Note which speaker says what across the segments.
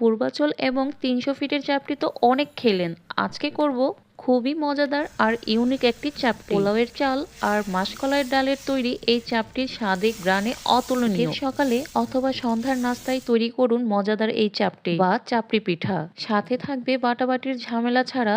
Speaker 1: পূর্বাচল এবং তিনশো ফিটের চাপটি তো অনেক খেলেন। আজকে করব খুবই মজাদার আর ইউনিক একটি চাপ পোলাওয়ের চাল আর মাসকলাইয়ের ডালের তৈরি এই চাপটির স্বাদে গ্রানে অতুলনীয়। সকালে অথবা সন্ধ্যার নাস্তায় তৈরি করুন মজাদার এই চাপটি বা চাপড়ি পিঠা। সাথে থাকবে বাটাবাটির ঝামেলা ছাড়া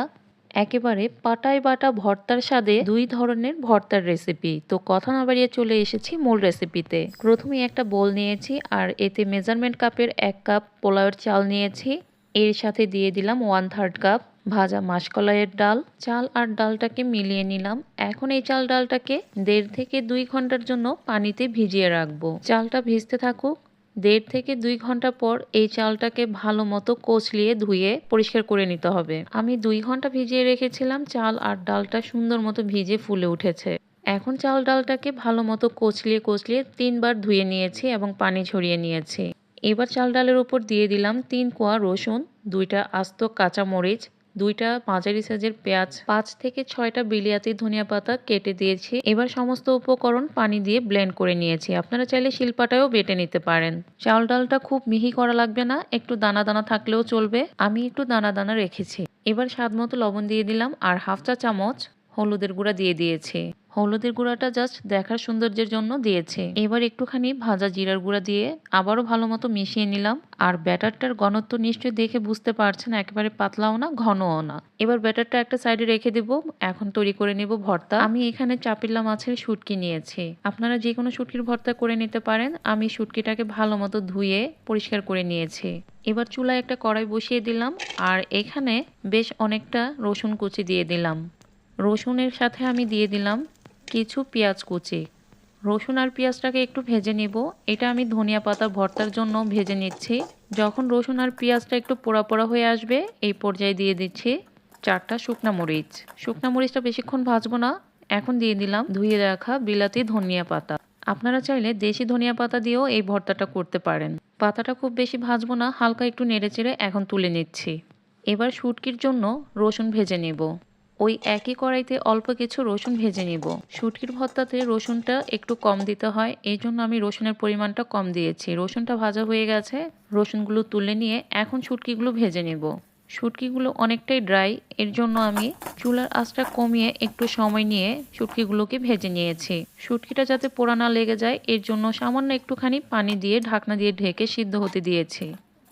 Speaker 1: একেবারে পাটায় বাটা ভর্তার স্বাদে দুই ধরনের ভর্তার রেসিপি তো কথা না বাড়িয়ে চলে এসেছি মূল রেসিপিতে প্রথমে একটা বোল নিয়েছি আর এতে মেজারমেন্ট কাপের এক কাপ পোলাওয়ের চাল নিয়েছি। এর সাথে দিয়ে দিলাম ওয়ান থার্ড কাপ ভাজা মাসকলাইয়ের ডাল। চাল আর ডালটাকে মিলিয়ে নিলাম। এখন এই চাল ডালটাকে দেড় থেকে দুই ঘণ্টার জন্য পানিতে ভিজিয়ে রাখব। চালটা ভিজতে থাকুক দেড় থেকে দুই ঘণ্টা পর এই চালটাকে ভালো মতো কচলিয়ে ধুয়ে পরিষ্কার করে নিতে হবে। আমি দুই ঘণ্টা ভিজিয়ে রেখেছিলাম, চাল আর ডালটা সুন্দর মতো ভিজে ফুলে উঠেছে। এখন চাল ডালটাকে ভালো মতো কচলিয়ে কচলিয়ে তিনবার ধুয়ে নিয়েছি এবং পানি ঝরিয়ে নিয়েছি। এবার চাল ডালের উপর দিয়ে দিলাম তিন কোয়া রসুন, দুইটা আস্ত কাঁচা মরিচ দুইটা মাঝারি সাইজের পেঁয়াজ, পাঁচ থেকে ছয়টা বিলিয়াতি ধনিয়া পাতা কেটে দিয়েছি। এবার সমস্ত উপকরণ পানি দিয়ে ব্লেন্ড করে নিয়েছি। আপনারা চাইলে শিলপাটায়ও বেটে নিতে পারেন। চাল ডালটা খুব মিহি করা লাগবে না, একটু দানা দানা থাকলেও চলবে। আমি একটু দানা দানা রেখেছি। এবার স্বাদ মতো লবণ দিয়ে দিলাম আর হাফ চা চামচ হলুদের গুঁড়া দিয়ে দিয়েছি। হলুদের গুঁড়াটা জাস্ট দেখার সৌন্দর্যের জন্য দিয়েছে। এবার একটুখানি ভাজা জিরার গুঁড়া দিয়ে আবারও ভালো মতো মিশিয়ে নিলাম। আর ব্যাটারটার ঘনত্ব নিশ্চয়ই দেখে বুঝতে পারছেন, একেবারে পাতলাও না, ঘনও না। এবার ব্যাটারটা একটা সাইডে রেখে দেব। এখন তৈরি করে নেব ভর্তা। আমি এখানে চাপিল্লা মাছের শুটকি নিয়েছি। আপনারা যে কোনো শুটকির ভর্তা করে নিতে পারেন। আমি শুটকিটাকে ভালো মতো ধুয়ে পরিষ্কার করে নিয়েছি। এবার চুলায় একটা কড়াই বসিয়ে দিলাম। আর এখানে বেশ অনেকটা রসুন কুচি দিয়ে দিলাম। রসুনের সাথে আমি দিয়ে দিলাম কিছু পেঁয়াজ কুচি। রসুন আর পেঁয়াজটাকে একটু ভেজে নিব। এটা আমি ধনিয়া পাতা ভর্তার জন্য ভেজে নিচ্ছি। যখন রসুন আর পেঁয়াজটা একটু পোড়া পোড়া হয়ে আসবে, এই পর্যায়ে দিয়ে দিচ্ছি চারটা শুকনা মরিচ। শুকনা মরিচটা বেশিক্ষণ ভাজবো না। এখন দিয়ে দিলাম ধুয়ে রাখা বিলাতি ধনিয়া পাতা। আপনারা চাইলে দেশি ধনিয়া পাতা দিয়েও এই ভর্তাটা করতে পারেন। পাতাটা খুব বেশি ভাজবো না, হালকা একটু নেড়ে চেড়ে এখন তুলে নিচ্ছি। এবার শুটকির জন্য রসুন ভেজে নেব। ওই একই কড়াইতে অল্প কিছু রসুন ভেজে নিব। শুটকির ভর্তাতে রসুনটা একটু কম দিতে হয় এই জন্য আমি রসুনের পরিমাণটা কম দিয়েছি। রসুনটা ভাজা হয়ে গেছে, রসুনগুলো তুলে নিয়ে এখন শুটকিগুলো ভেজে নেব। শুটকিগুলো অনেকটাই ড্রাই, এর জন্য আমি চুলার আঁচটা কমিয়ে একটু সময় নিয়ে শুটকিগুলোকে ভেজে নিয়েছি। শুটকিটা যাতে পোড়া না লেগে যায়, এর জন্য সামান্য একটুখানি পানি দিয়ে ঢাকনা দিয়ে ঢেকে সিদ্ধ হতে দিয়েছি।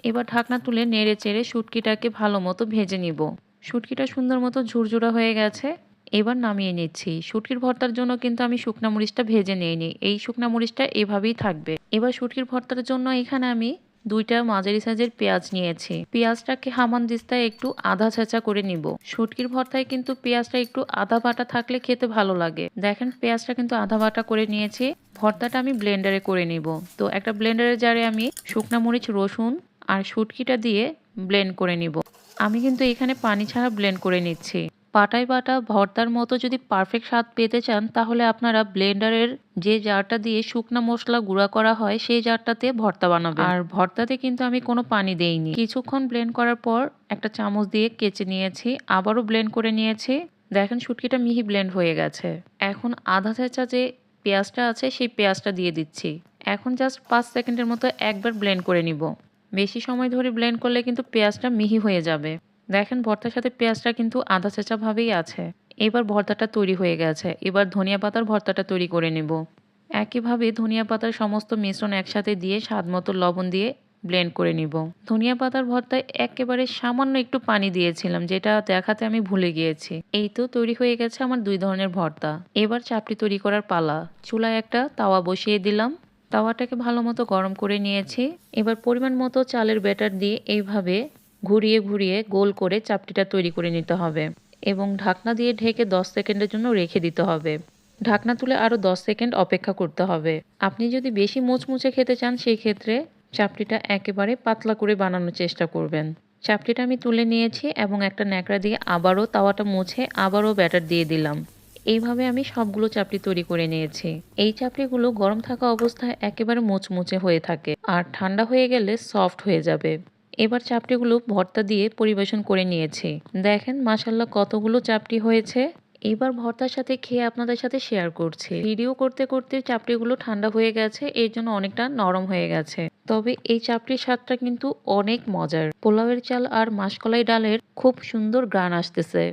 Speaker 1: এবার ঢাকনা তুলে নেড়ে চেড়ে শুটকিটাকে ভালো মতো ভেজে নিব। শুটকিটা সুন্দর মতো ঝুরঝুরা হয়ে গেছে। এবার নামিয়ে নিচ্ছি। শুটকির ভর্তার জন্য কিন্তু আমি শুকনা মরিচটা ভেজে নিইনি। এই শুকনা মরিচটা এভাবেই থাকবে। এবার শুটকির ভর্তার জন্য এখানে আমি দুইটা মাঝারি সাইজের পেঁয়াজ নিয়েছি। পেঁয়াজটাকে হামান দিস্তায় একটু আধা ছেঁচা করে নিব। শুটকির ভর্তায় কিন্তু পেঁয়াজটা একটু আধা বাটা থাকলে খেতে ভালো লাগে। দেখেন, পেঁয়াজটা কিন্তু আধা বাটা করে নিয়েছি। ভর্তাটা আমি ব্লেন্ডারে করে নিব। তো একটা ব্লেন্ডারের জারে আমি শুকনা মরিচ, রসুন আর শুটকিটা দিয়ে ব্লেন্ড করে নিব। আমি কিন্তু এখানে পানি ছাড়া ব্লেন্ড করে নিচ্ছি। পাটায় বাটা ভর্তার মতো যদি পারফেক্ট স্বাদ পেতে চান, তাহলে আপনারা ব্লেন্ডারের যে জারটা দিয়ে শুকনা মশলা গুঁড়া করা হয়, সেই জারটাতে ভর্তা বানাবেন। আর ভর্তাতে কিন্তু আমি কোনো পানি দেইনি। কিছুক্ষণ ব্লেন্ড করার পর একটা চামচ দিয়ে কেচে নিয়েছি, আবারও ব্লেন্ড করে নিয়েছি। দেখেন শুটকিটা মিহি ব্লেন্ড হয়ে গেছে। এখন আধা চেঁচা যে পেঁয়াজটা আছে, সেই পেঁয়াজটা দিয়ে দিচ্ছি। এখন জাস্ট পাঁচ সেকেন্ডের মতো একবার ব্লেন্ড করে নিব। বেশি সময় ধরে ব্লেন্ড করলে কিন্তু পেঁয়াজটা মিহি হয়ে যাবে। দেখেন ভর্তার সাথে পেঁয়াজটা কিন্তু আধা চেঁচাভাবেই আছে। এবার ভর্তাটা তৈরি হয়ে গেছে। এবার ধনিয়া পাতার ভর্তাটা তৈরি করে নেব। একইভাবে ধনিয়া পাতার সমস্ত মিশ্রণ একসাথে দিয়ে স্বাদ মতো লবণ দিয়ে ব্লেন্ড করে নিব। ধনিয়া পাতার ভর্তায় একেবারে সামান্য একটু পানি দিয়েছিলাম, যেটা দেখাতে আমি ভুলে গিয়েছি। এই তো তৈরি হয়ে গেছে আমার দুই ধরনের ভর্তা। এবার চাপটি তৈরি করার পালা। চুলায় একটা তাওয়া বসিয়ে দিলাম। তাওয়াটাকে ভালো মতো গরম করে নিয়েছি। এবার পরিমাণ মতো চালের ব্যাটার দিয়ে এইভাবে ঘুরিয়ে ঘুরিয়ে গোল করে চাপটিটা তৈরি করে নিতে হবে এবং ঢাকনা দিয়ে ঢেকে 10 সেকেন্ডের জন্য রেখে দিতে হবে। ঢাকনা তুলে আরও 10 সেকেন্ড অপেক্ষা করতে হবে। আপনি যদি বেশি মুচমুচে খেতে চান, সেই ক্ষেত্রে চাপটিটা একেবারে পাতলা করে বানানোর চেষ্টা করবেন। চাপটিটা আমি তুলে নিয়েছি এবং একটা ন্যাকড়া দিয়ে আবারও তাওয়াটা মুছে আবারও ব্যাটার দিয়ে দিলাম। এইভাবে আমি সবগুলো চাপড়ি তৈরি করে নিয়েছি। এই চাপড়িগুলো গরম থাকা অবস্থায় একেবারে মুচমুচে হয়ে থাকে আর ঠান্ডা হয়ে গেলে সফট হয়ে যাবে। এবার চাপড়িগুলো ভর্তা দিয়ে পরিবেশন করে নিয়েছি। দেখেন মাসাল্লাহ কতগুলো চাপটি হয়েছে। এবার ভর্তার সাথে খেয়ে আপনাদের সাথে শেয়ার করছি। ভিডিও করতে করতে চাপড়িগুলো ঠান্ডা হয়ে গেছে, এর জন্য অনেকটা নরম হয়ে গেছে। তবে এই চাপটির স্বাদটা কিন্তু অনেক মজার। পোলাওয়ের চাল আর মাসকলাই ডালের খুব সুন্দর গ্রান আসতেছে।